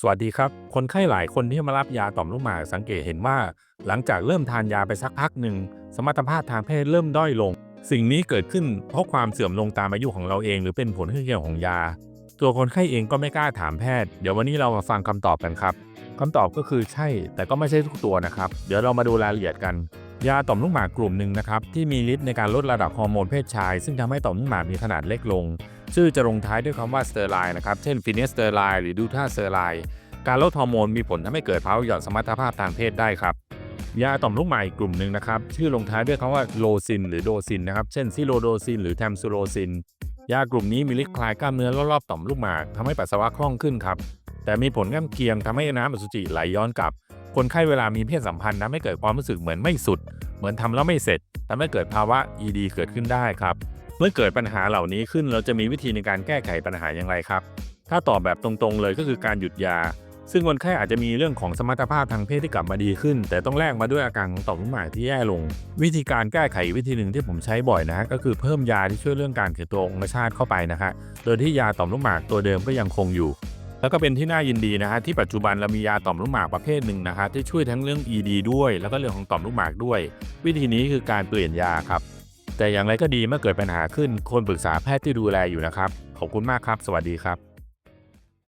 สวัสดีครับ คนไข้หลายคนที่มารับยาต่อมลูกหมากสังเกตเห็นว่า หลังจากเริ่มทานยาไปสักพักหนึ่ง สมรรถภาพทางเพศเริ่มด้อยลง สิ่งนี้เกิดขึ้นเพราะความเสื่อมลงตามอายุของเราเอง หรือเป็นผลข้างเคียงของยา ตัวคนไข้เองก็ไม่กล้าถามแพทย์ เดี๋ยววันนี้เรามาฟังคำตอบกันครับคำตอบก็คือใช่ แต่ก็ไม่ใช่ทุกตัวนะครับ เดี๋ยวเรามาดูรายละเอียดกัน ยาต่อมลูกหมากกลุ่มหนึ่งนะครับที่มีฤทธิ์ในการลดระดับฮอร์โมนเพศชาย ซึ่งทำให้ต่อมลูกหมากมีขนาดเล็กลง ชื่อจะลงท้ายด้วยคำว่าสเตอร์ไลน์นะครับเช่นฟินเนสเตอร์ไลน์หรือดูท่าสเตอร์ไลน์การลดฮอร์โมนมีผลทำให้เกิดภาวะหย่อนสมรรถภาพทางเพศได้ครับยาต่อมลูกหมากอีกกลุ่มหนึ่งนะครับชื่อลงท้ายด้วยคำว่าโลซินหรือโดซินนะครับเช่นซิโลโดซินหรือแทมซูโรซินยากลุ่มนี้มีฤทธิ์คลายกล้ามเนื้อรอบๆต่อมลูกหมากทำให้ปัสสาวะคล่องขึ้นครับแต่มีผลข้างเคียงทำให้น้ำอสุจิไหลย้อนกลับคนไข้เวลามีเพศสัมพันธ์ทำให้เกิดความรู้สึกเหมือนไม่สุด เหมือนทำแล้วไม่เสร็จทำให้เกิดภาวะ ED เกิดขึ้นได้ครับ เมื่อเกิดปัญหาเหล่านี้ขึ้นเราจะมีวิธีในการแก้ไขปัญหาอย่างไรครับ ถ้าตอบแบบตรงๆเลยก็คือการหยุดยา ซึ่งคนไข้อาจจะมีเรื่องของสมรรถภาพทางเพศที่กลับมาดีขึ้น แต่ต้องแลกมาด้วยอาการของต่อมลูกหมากที่แย่ลง วิธีการแก้ไขวิธีหนึ่งที่ผมใช้บ่อยนะฮะก็คือเพิ่มยาที่ช่วยเรื่องการเกิดตัวองคชาตเข้าไปนะฮะโดยที่ยาต่อมลูกหมากตัวเดิมก็ยังคงอยู่ แล้วก็เป็นที่น่ายินดีนะฮะที่ปัจจุบันเรามียาต่อมลูกหมากประเภทหนึ่งนะฮะที่ช่วยทั้งเรื่อง ED ด้วย แล้วก็เรื่องของต่อมลูกหมากด้วย วิธีนี้คือการเปลี่ยนยาครับ แต่อย่างไรก็ดีเมื่อเกิดปัญหาขึ้นควรปรึกษาแพทย์ที่ดูแลอยู่นะครับ ขอบคุณมากครับ สวัสดีครับ